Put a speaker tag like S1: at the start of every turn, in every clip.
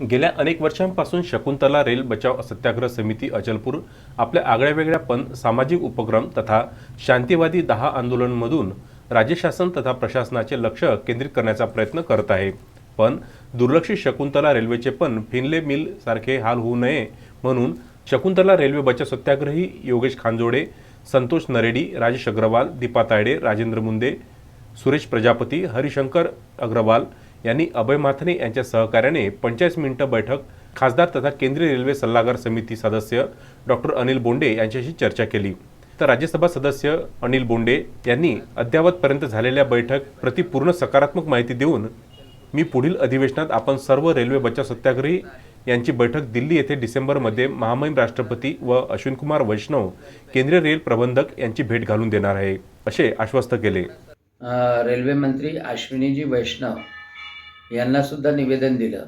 S1: गेल्या अनेक वर्षांपासून शकुंतला रेल बचाव सत्याग्रह समिती अचलपूर आपल्या आगळ्या वेगळ्या पण सामाजिक उपक्रम तथा शांतीवादी दहा आंदोलनमधून राज्य शासन तथा प्रशासनाचे लक्ष केंद्रित करण्याचा प्रयत्न करत आहे. पण दुर्लक्षित शकुंतला रेल्वेचे पण फिनले मिल सारखे हाल होऊ नये म्हणून शकुंतला रेल्वे बचाव सत्याग्रही योगेश खांजोडे संतोष नरेडी राजेश अग्रवाल दीपा तायडे राजेंद्र मुंदे सुरेश प्रजापती हरिशंकर अग्रवाल यांनी अभय माथने यांच्या सहकार्याने पंचेचाळीस मिनिटं बैठक खासदार तथा केंद्रीय रेल्वे सल्लागार समिती सदस्य डॉक्टर अनिल बोंडे यांच्याशी चर्चा केली. तर राज्यसभा सदस्य अनिल बोंडे यांनी अद्यावतपर्यंत झालेल्या बैठक प्रति पूर्ण सकारात्मक माहिती देऊन मी पुढील अधिवेशनात आपण सर्व रेल्वे बचाव सत्याग्रही यांची बैठक दिल्ली येथे डिसेंबरमध्ये महामहिम राष्ट्रपती व अश्विनकुमार वैष्णव केंद्रीय रेल प्रबंधक यांची भेट घालून देणार आहे असे आश्वस्त केले.
S2: रेल्वे मंत्री अश्विनीजी वैष्णव यांना सुद्धा निवेदन दिलं.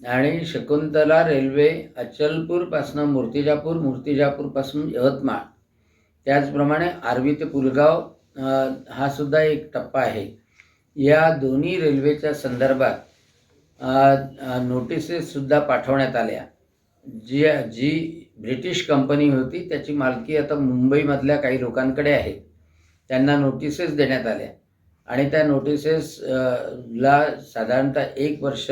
S2: आणि शकुंतला रेल्वे अचलपूरपासनं मूर्तिजापूर मूर्तिजापूरपासून यवतमाळ. त्याचप्रमाणे आर्वी ते पुलगाव हा सुद्धा एक टप्पा आहे. या दोन्ही रेल्वेच्या संदर्भात नोटिसेससुद्धा पाठवण्यात आल्या. जी जी ब्रिटिश कंपनी होती त्याची मालकी आता मुंबईमधल्या काही लोकांकडे आहे. त्यांना नोटिसेस देण्यात आल्या. आणि त्या नोटिसेस ला साधारणतः एक वर्ष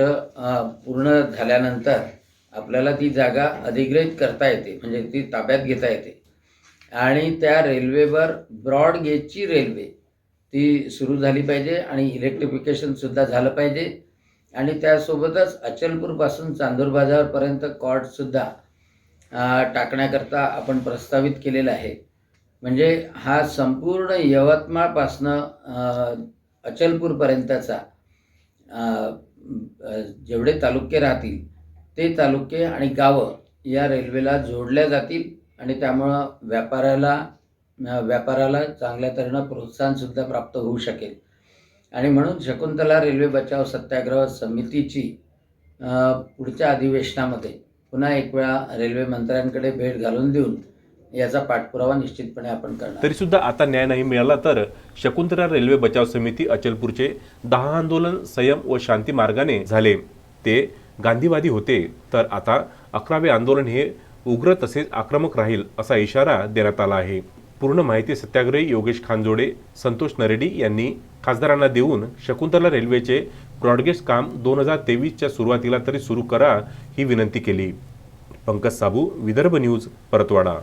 S2: पूर्ण झाल्यानंतर आपल्याला ती जागा अधिग्रहित करता येते. म्हणजे ती ताब्यात घेता येते. आणि त्या रेल्वेवर ब्रॉड गेजची रेल्वे ती सुरू झाली पाहिजे आणि इलेक्ट्रिफिकेशनसुद्धा झालं पाहिजे. आणि त्यासोबतच अचलपूरपासून चांदूर बाजारपर्यंत कॉर्डसुद्धा टाकण्याकरता आपण प्रस्तावित केलेलं आहे. म्हणजे हा संपूर्ण यवतमाळपासनं अचलपूरपर्यंतचा जेवढे तालुके राहतील ते तालुके आणि गावं या रेल्वेला जोडल्या जातील आणि त्यामुळं व्यापाराला व्यापाराला चांगल्या तऱ्हेनं प्रोत्साहनसुद्धा प्राप्त होऊ शकेल. आणि म्हणून शकुंतला रेल्वे बचाव सत्याग्रह समितीची पुढच्या अधिवेशनामध्ये पुन्हा एक वेळा रेल्वे मंत्र्यांकडे भेट घालून देऊन याचा पाठपुरावा निश्चितपणे आपण करणार.
S1: तरी सुद्धा आता न्याय नाही मिळाला तर शकुंतला रेल्वे बचाव समिती अचलपूरचे दहा आंदोलन संयम व शांती मार्गाने झाले. ते गांधीवादी होते. तर आता अकरावे आंदोलन हे उग्र तसेच आक्रमक राहील असा इशारा देण्यात आला आहे. पूर्ण माहिती सत्याग्रही योगेश खानजोडे संतोष नरेडी यांनी खासदारांना देऊन शकुंतला रेल्वेचे ब्रॉडगेज काम दोन हजार तेवीसच्या सुरुवातीला तरी सुरू करा ही विनंती केली. पंकज साबू विदर्भ न्यूज परतवाडा.